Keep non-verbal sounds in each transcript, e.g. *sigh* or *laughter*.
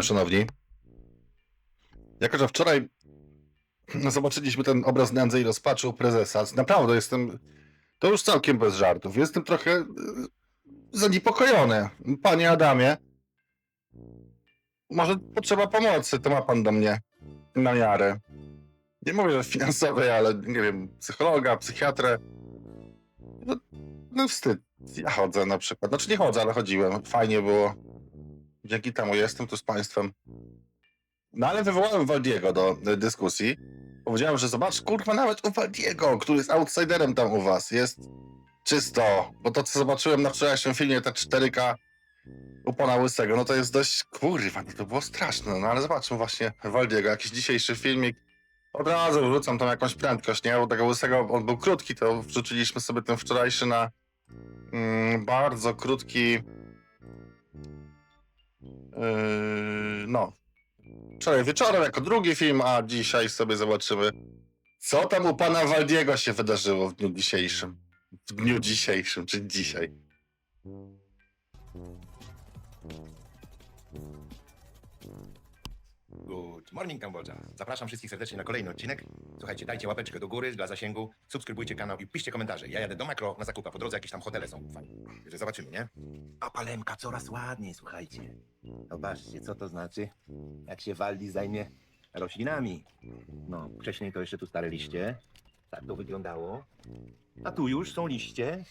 Witam, szanowni. Jako, że wczoraj *clears throat* zobaczyliśmy ten obraz nędzy i rozpaczy u prezesa, naprawdę jestem, to już całkiem bez żartów, jestem trochę e, zaniepokojony. Panie Adamie, może potrzeba pomocy, to ma pan do mnie na miarę. Nie mówię, że finansowej, ale nie wiem, psychologa, psychiatrę. No, no wstyd. Ja chodzę na przykład. Znaczy nie chodzę, ale chodziłem. Fajnie było. Dzięki temu jestem tu z państwem. No ale wywołałem Waldiego do y, dyskusji. Powiedziałem, że zobacz, kurwa, nawet u Waldiego, który jest outsiderem tam u was, jest czysto. Bo to, co zobaczyłem na wczorajszym filmie, te 4K u pana Łysego, no to jest dość, kurwa, no to było straszne. No ale zobaczmy właśnie Waldiego, jakiś dzisiejszy filmik. Od razu wrzucam tam jakąś prędkość, nie? U tego Łysego on był krótki, to wrzuciliśmy sobie ten wczorajszy na mm, bardzo krótki no. Wczoraj wieczorem jako drugi film, a dzisiaj sobie zobaczymy, co tam u pana Waldiego się wydarzyło w dniu dzisiejszym. W dniu dzisiejszym, czy dzisiaj. Good morning, Kambodża. Zapraszam wszystkich serdecznie na kolejny odcinek. Słuchajcie, dajcie łapeczkę do góry dla zasięgu, subskrybujcie kanał i piszcie komentarze. Ja jadę do makro na zakupy, po drodze jakieś tam hotele są fajne. Że zobaczymy, nie? A palemka coraz ładniej, słuchajcie. Zobaczcie, co to znaczy, jak się Waldi zajmie roślinami. No, wcześniej to jeszcze tu stare liście. Tak to wyglądało. A tu już są liście.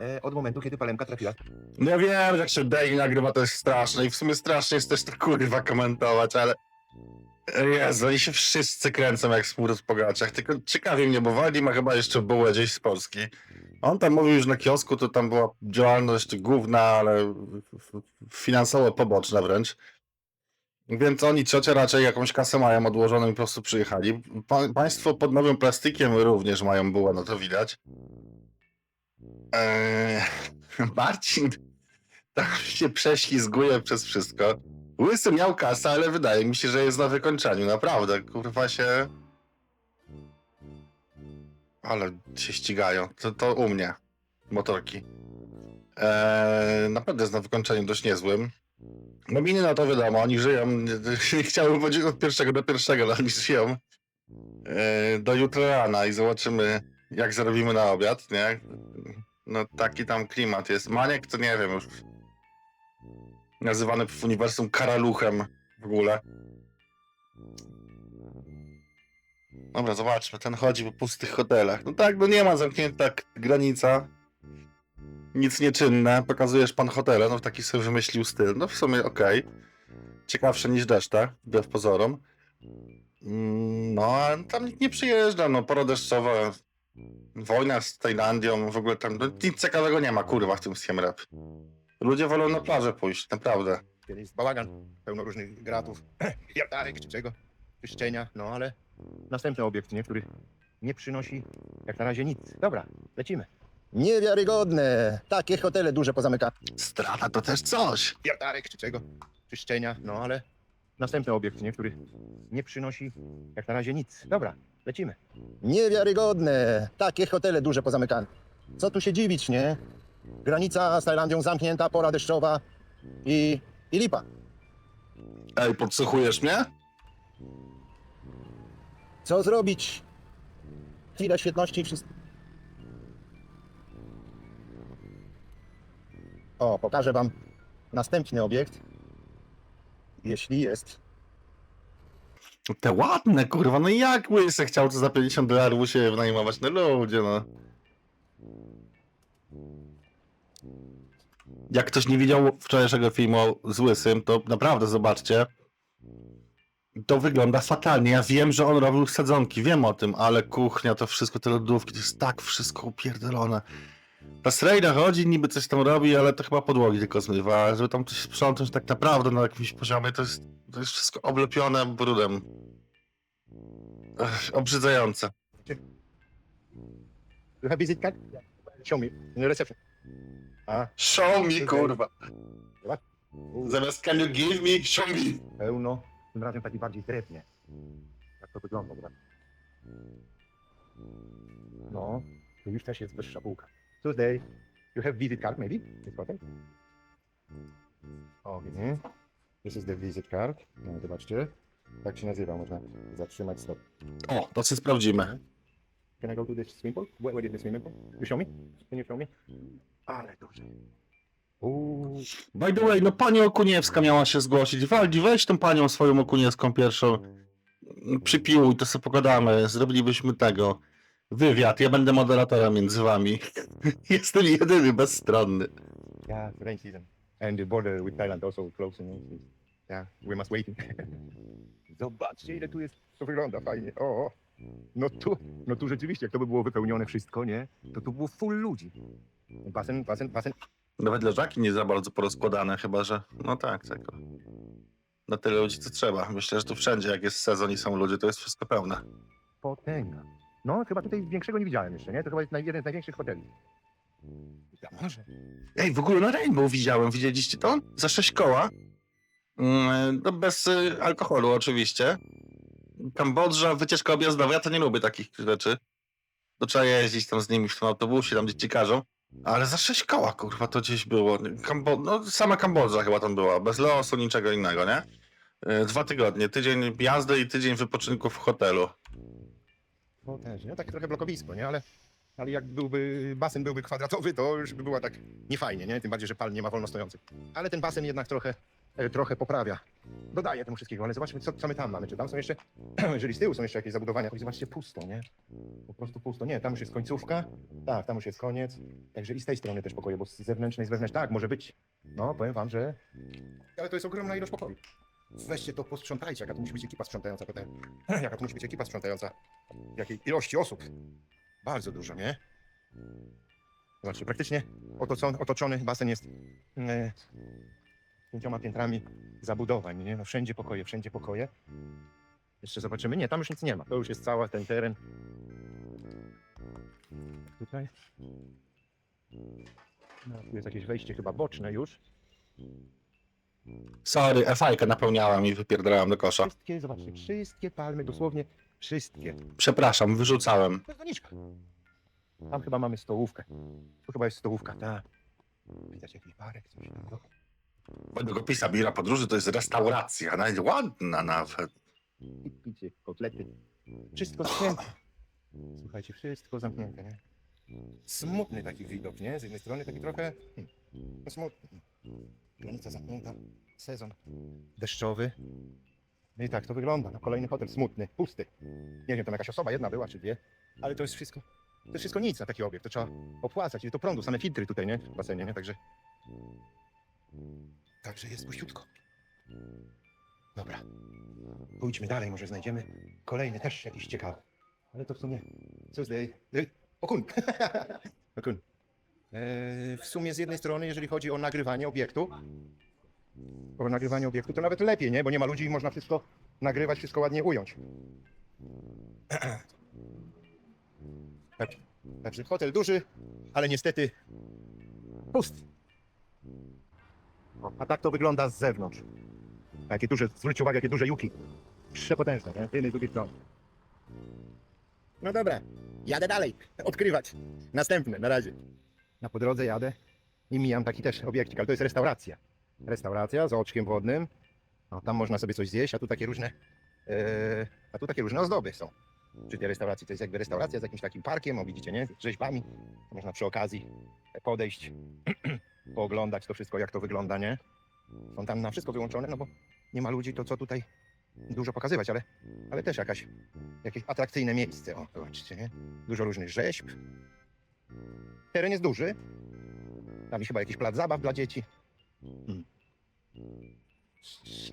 E, od momentu, kiedy palemka trafiła No ja wiem, że jak się daily nagrywa, to jest straszne i w sumie strasznie jest też to kurwa komentować, ale... Jezu, oni się wszyscy kręcą jak smród w pogaciach, tylko ciekawi mnie, bo Waldi ma chyba jeszcze bułę gdzieś z Polski. On tam mówił, że na kiosku to tam była działalność główna, ale finansowo poboczna wręcz. Więc oni ciocia raczej jakąś kasę mają odłożoną i po prostu przyjechali. Pa, państwo pod nowym plastikiem również mają bułę, no to widać. Eee, *laughs* Marcin tak się prześlizguje przez wszystko. Łysy miał kasę, ale wydaje mi się, że jest na wykończeniu. Naprawdę, kurwa się... Ale się ścigają. To, to u mnie. Motorki. Eee, naprawdę jest na wykończeniu dość niezłym. No miny no to wiadomo, oni żyją, *laughs* nie, chciałbym powiedzieć od pierwszego do pierwszego, ale oni żyją eee, do jutra rana i zobaczymy, jak zarobimy na obiad, nie? No taki tam klimat jest. Maniek to nie wiem już. Nazywany w uniwersum karaluchem w ogóle. Dobra, zobaczmy. Ten chodzi po pustych hotelach. No tak, no nie ma zamknięta granica. Nic nieczynne. Pokazujesz pan hotele. No taki sobie wymyślił styl. No w sumie okej. Ciekawsze niż deszcza, wbrew pozorom. Mm, No, a tam nikt nie przyjeżdża. No, pora deszczowa. Wojna z Tajlandią, w ogóle tam no, nic ciekawego nie ma, kurwa, w tym Siem Rap. Ludzie wolą na plażę pójść, naprawdę. Kiedy jest bałagan, pełno różnych gratów, *clears throat* jardarek czy czego, czyszczenia, no ale następny obiekt, nie, który nie przynosi jak na razie nic. Dobra, lecimy. Niewiarygodne! Takie hotele duże pozamykane. Strata to też coś. Jardarek czy czego, czyszczenia, no ale następny obiekt, nie, który nie przynosi jak na razie nic. Dobra, lecimy. Niewiarygodne! Takie hotele duże pozamykane. Co tu się dziwić, nie? Granica z Tajlandią zamknięta, pora deszczowa i, i lipa. Ej, podsłuchujesz mnie? Co zrobić? Chwila świetności i wszystko. O, pokażę wam następny obiekt. Jeśli jest. Te ładne, kurwa, no jak Łysy chciał za 50 dolarów się wynajmować? No ludzie, no. Jak ktoś nie widział wczorajszego filmu z Łysym, to naprawdę zobaczcie. To wygląda fatalnie. Ja wiem, że on robił sadzonki, wiem o tym, ale kuchnia, to wszystko, te lodówki, to jest tak wszystko upierdolone. Ta Srejda chodzi, niby coś tam robi, ale to chyba podłogi tylko zmywa. Żeby tam coś sprzątnąć tak naprawdę na jakimś poziomie, to jest, to jest wszystko oblepione brudem. Ech, obrzydzające. You have visit card? Show me. In the reception. A, Show me, kurwa. Zamiast can you give me, show me. pełno. Tym razem taki bardziej drewnie. Jak to wygląda, prawda? No, tu już też jest wyższa półka. Tuesday, you have visit card maybe? This hotel? Okay. This is the visit card. No, zobaczcie. Tak się nazywa, można zatrzymać stop. O, to sobie sprawdzimy. Can I go to this swimming pool? Where, where is the swimming pool? You show me? Can you show me? Ale dobrze. Uuu. By the way, no pani Okuniewska miała się zgłosić. Waldi, weź tą panią swoją Okuniewską pierwszą. Przypiłuj, to sobie pogadamy. Zrobilibyśmy tego. Wywiad, ja będę moderatorem między wami. *laughs* Jestem jedyny bezstronny. Yeah, it's rain season. And the border with Thailand also close. You know? Yeah, we must wait. *laughs* Zobaczcie, ile tu jest. To wygląda fajnie. O, o. No tu, no tu rzeczywiście, jak to by było wypełnione wszystko, nie? To tu było full ludzi. Basen, basen, basen. Nawet leżaki nie za bardzo porozkładane, chyba że. No tak, tak. Na tyle ludzi co trzeba. Myślę, że tu wszędzie, jak jest sezon i są ludzie, to jest wszystko pełne. Potęga. No, chyba tutaj większego nie widziałem jeszcze, nie? To chyba jest naj- jeden z największych hoteli. Ja, może. Ej, w ogóle na Rainbow widziałem. Widzieliście to? Za sześć koła. Mm, No bez y, alkoholu oczywiście. Kambodża, wycieczka objazdowa. Ja to nie lubię takich rzeczy. To trzeba jeździć tam z nimi w tym autobusie, tam dzieci każą. Ale za sześć koła, kurwa, to gdzieś było. Kambo... No, sama Kambodża chyba tam była. Bez losu, niczego innego, nie? Y, Dwa tygodnie. Tydzień jazdy i tydzień wypoczynku w hotelu. No tak trochę blokowisko, nie? Ale, ale jak byłby basen byłby kwadratowy, to już by było tak niefajnie, nie? Tym bardziej, że pal nie ma wolno stojących. Ale ten basen jednak trochę, e, trochę poprawia. Dodaje temu wszystkiego, ale zobaczmy, co, co my tam mamy. Czy tam są jeszcze, *clears throat* jeżeli z tyłu są jeszcze jakieś zabudowania, to zobaczcie, pusto, nie? Po prostu pusto. Nie, tam już jest końcówka. Tak, tam już jest koniec. Także i z tej strony też pokoje, bo z zewnętrznej, z wewnętrznej, tak, może być. No, powiem wam, że... Ale to jest ogromna ilość pokoi. Weźcie to, posprzątajcie, jaka to musi być ekipa sprzątająca potem. *clears throat* Jaka to musi być ekipa sprzątająca jakiej ilości osób. Bardzo dużo, nie? Zobaczcie, praktycznie otoczony, otoczony basen jest e, pięcioma piętrami zabudowań, nie? No wszędzie pokoje, wszędzie pokoje. Jeszcze zobaczymy. Nie, tam już nic nie ma. To już jest cały ten teren. Tutaj. No, tu jest jakieś wejście chyba boczne już. Sorry, FI-kę napełniałem i wypierdalałem do kosza. Wszystkie, zobaczcie, wszystkie palmy, dosłownie wszystkie. Przepraszam, wyrzucałem. Tam chyba mamy stołówkę. Tu chyba jest stołówka, tak. Widać jakiś barek, coś tam. Według opisa biura podróży to jest restauracja, nawet ładna nawet. I picie, kotlety. Wszystko zamknięte. Słuchajcie, wszystko zamknięte, nie? Smutny taki widok, nie? Z jednej strony taki trochę hmm, no smutny. Granica zamknięta, sezon deszczowy. No i tak to wygląda. No, kolejny hotel smutny, pusty. Nie wiem, tam jakaś osoba, jedna była czy dwie, ale to jest wszystko. To jest wszystko nic na taki obiekt. To trzeba opłacać. I to prądu, same filtry tutaj, nie? W basenie, nie? Także. Także jest puściutko. Dobra. Pójdźmy dalej, może znajdziemy kolejny też jakiś ciekawy. Ale to w sumie. Co? Dalej- Okun. *laughs* Okun. Eee, w sumie z jednej strony, jeżeli chodzi o nagrywanie obiektu, o nagrywanie obiektu, to nawet lepiej, nie? Bo nie ma ludzi i można wszystko nagrywać, wszystko ładnie ująć. *clears throat* Także- Także hotel duży, ale niestety pusty. A tak to wygląda z zewnątrz. A Jakie duże, zwróćcie uwagę, jakie duże juki. Przepotężne, nie? Z jednej, z drugiej strony. No dobra, jadę dalej, odkrywać. Następne, na razie. Na po drodze jadę i mijam taki też obiekcik, ale to jest restauracja. Restauracja z oczkiem wodnym. No, tam można sobie coś zjeść, a tu takie różne, e, a tu takie różne ozdoby są. Przy tej restauracji to jest jakby restauracja z jakimś takim parkiem, o widzicie, nie? Z rzeźbami. Można przy okazji podejść, *clears throat* pooglądać to wszystko, jak to wygląda, nie? Są tam na wszystko wyłączone, no bo nie ma ludzi, to co tutaj dużo pokazywać, ale, ale też jakaś, jakieś atrakcyjne miejsce. O, zobaczcie, nie? Dużo różnych rzeźb. Teren jest duży. Tam jest chyba jakiś plac zabaw dla dzieci.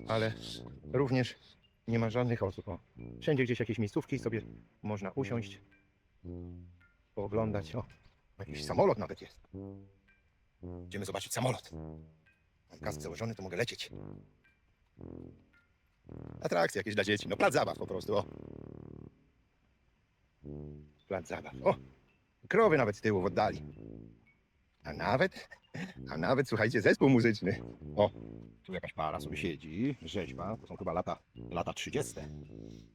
Ale również nie ma żadnych osób. O, wszędzie gdzieś jakieś miejscówki sobie można usiąść, pooglądać. O, jakiś samolot nawet jest. Idziemy zobaczyć samolot. Mam kask założony, to mogę lecieć. Atrakcje jakieś dla dzieci. No plac zabaw po prostu. O. Plac zabaw. O! Krowy nawet z tyłu w oddali. A nawet, a nawet, słuchajcie, zespół muzyczny. O, tu jakaś para sobie siedzi, rzeźba, to są chyba lata, lata 30.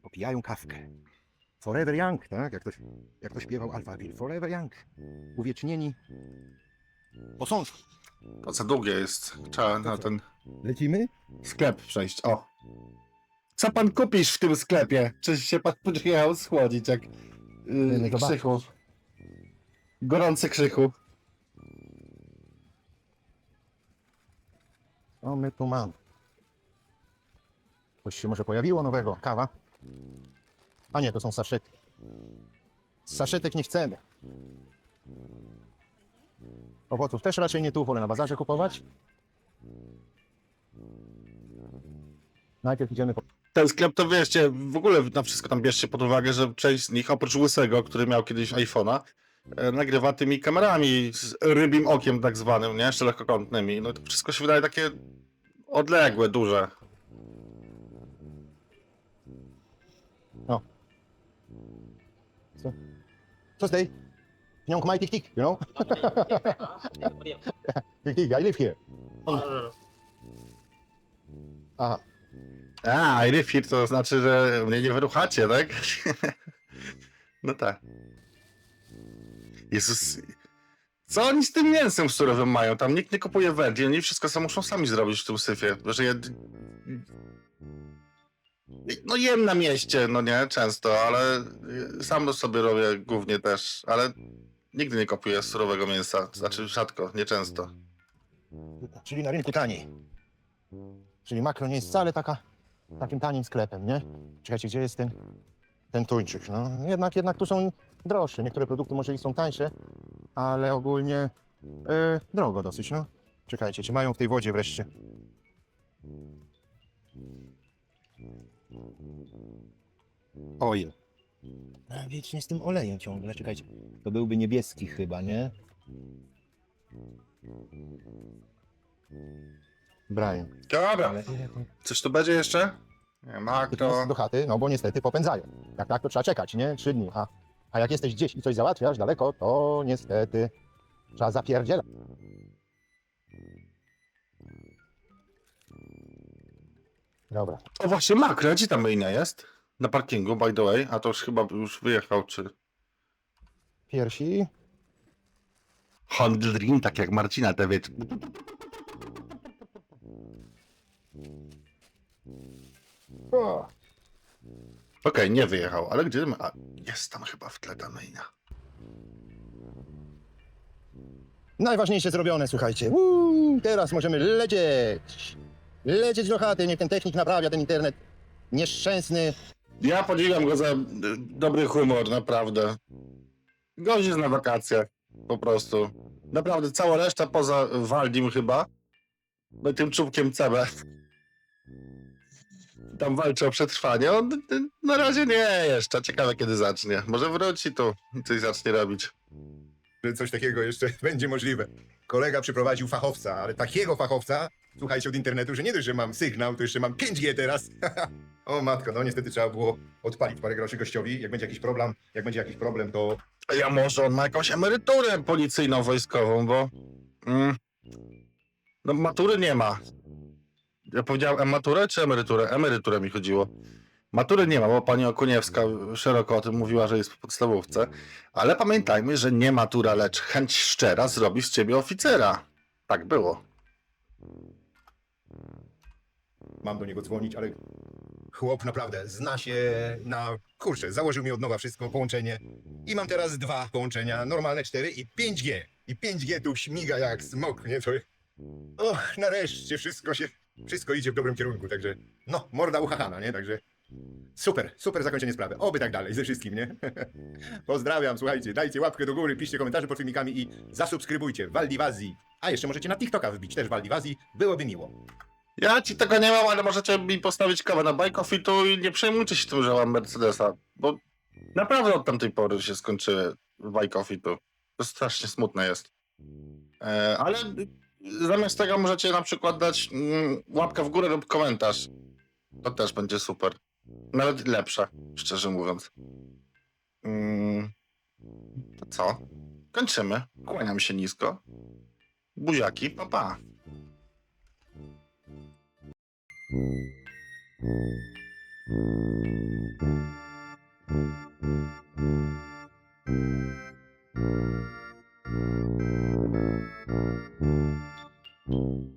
Popijają kawkę. Forever Young, tak? Jak to, jak to śpiewał Alphaville. Forever Young. Uwiecznieni posążki. To za długie jest. Trzeba na ten Lecimy? sklep przejść. O. Co pan kupisz w tym sklepie? Czy się pan przyjechał schłodzić jak yy, zobacz. krzychu? Gorący krzychu. Co my tu mamy? Coś się może pojawiło nowego. Kawa? A nie, to są saszety. Saszetek nie chcemy. Owoców też raczej nie tu, wolę na bazarze kupować. Najpierw idziemy po... Ten sklep to wiecie, w ogóle na wszystko tam bierzcie pod uwagę, że część z nich, oprócz Łysego, który miał kiedyś iPhone'a, nagrywa tymi kamerami z rybim okiem tak zwanym, nie? Szerokokątnymi. No to wszystko się wydaje takie odległe, duże. Co? Co z tej? Pniąg my tik tik, you know? *laughs* tik tik, I live here. Aha. A, i refit to znaczy, że mnie nie wyruchacie, tak? *laughs* no tak. Jezus. Co oni z tym mięsem surowym mają? Tam nikt nie kupuje wędli, oni wszystko sam muszą sami zrobić w tym syfie. Że ja... No jem na mieście, no nie, często, ale sam sobie robię głównie też, ale nigdy nie kupuję surowego mięsa. Znaczy rzadko, nieczęsto. Czyli na rynku taniej. Czyli makro nie jest wcale taka, takim tanim sklepem, nie? Czekajcie, gdzie jest ten, ten tuńczyk? No, jednak, jednak tu są droższe. Niektóre produkty może i są tańsze, ale ogólnie e, drogo dosyć, no. Czekajcie, czy mają w tej wodzie wreszcie? Oil. A wiecznie z tym olejem ciągle, czekajcie. To byłby niebieski chyba, nie? Brian. Dobra, Ale coś tu będzie jeszcze? Nie, makro. do chaty, no bo niestety popędzają. Jak tak, to trzeba czekać, nie? Trzy dni. A, a jak jesteś gdzieś i coś załatwiasz daleko, to niestety trzeba zapierdzielać. Dobra. O właśnie, makro, gdzie ta myjnia jest? Na parkingu, by the way, a to już chyba już wyjechał, czy... Piersi. Handling, tak jak Marcina te wiecie. O, Okej, nie wyjechał, ale gdzie... my- A, jest tam chyba w tle ta myjnia. najważniejsze zrobione, słuchajcie. Uuu, teraz możemy lecieć. Lecieć do chaty, niech ten technik naprawia ten internet nieszczęsny. Ja podziwiam go za y, dobry humor, naprawdę. Gość jest na wakacjach, po prostu. Naprawdę, cała reszta poza Waldim chyba, no i tym czubkiem CB. Tam walczy o przetrwanie. On na razie nie jeszcze. Ciekawe kiedy zacznie. Może wróci tu i coś zacznie robić. że coś takiego jeszcze *laughs* będzie możliwe. Kolega przyprowadził fachowca, ale takiego fachowca, słuchajcie, od internetu, że nie dość, że mam sygnał, to jeszcze mam 5G teraz. *laughs* o matko, no niestety trzeba było odpalić parę groszy gościowi. Jak będzie jakiś problem, jak będzie jakiś problem, to ja może on ma jakąś emeryturę policyjno-wojskową, bo... Mm, no matury nie ma. Ja powiedziałem ematurę czy emeryturę? Emeryturę mi chodziło. Matury nie ma, bo pani Okuniewska szeroko o tym mówiła, że jest w podstawówce. Ale pamiętajmy, że nie matura, lecz chęć szczera zrobi z ciebie oficera. Tak było. mam do niego dzwonić, ale chłop naprawdę zna się na... Kurczę, założył mi od nowa wszystko, połączenie. I mam teraz dwa połączenia, normalne 4 i 5G. I 5G tu śmiga jak smok, nie? To... Och, nareszcie wszystko się... Wszystko idzie w dobrym kierunku, także... No, morda uchachana, nie? Także... Super, super zakończenie sprawy. Oby tak dalej, ze wszystkim, nie? *laughs* Pozdrawiam, słuchajcie, dajcie łapkę do góry, piszcie komentarze pod filmikami i zasubskrybujcie Waldivazji. A jeszcze możecie na TikToka wbić też Waldivazji, byłoby miło. Ja ci tego nie mam, ale możecie mi postawić kawę na Bike Offitu i nie przejmujcie się tym, że mam Mercedesa, bo naprawdę od tamtej pory się skończyły Bike Offitu. To strasznie smutne jest. E, ale zamiast tego możecie na przykład dać mm, łapkę w górę lub komentarz. To też będzie super. Nawet lepsze, szczerze mówiąc. Mm, to co? Kończymy. Kłaniam się nisko. Buziaki, pa pa. Mm-hmm.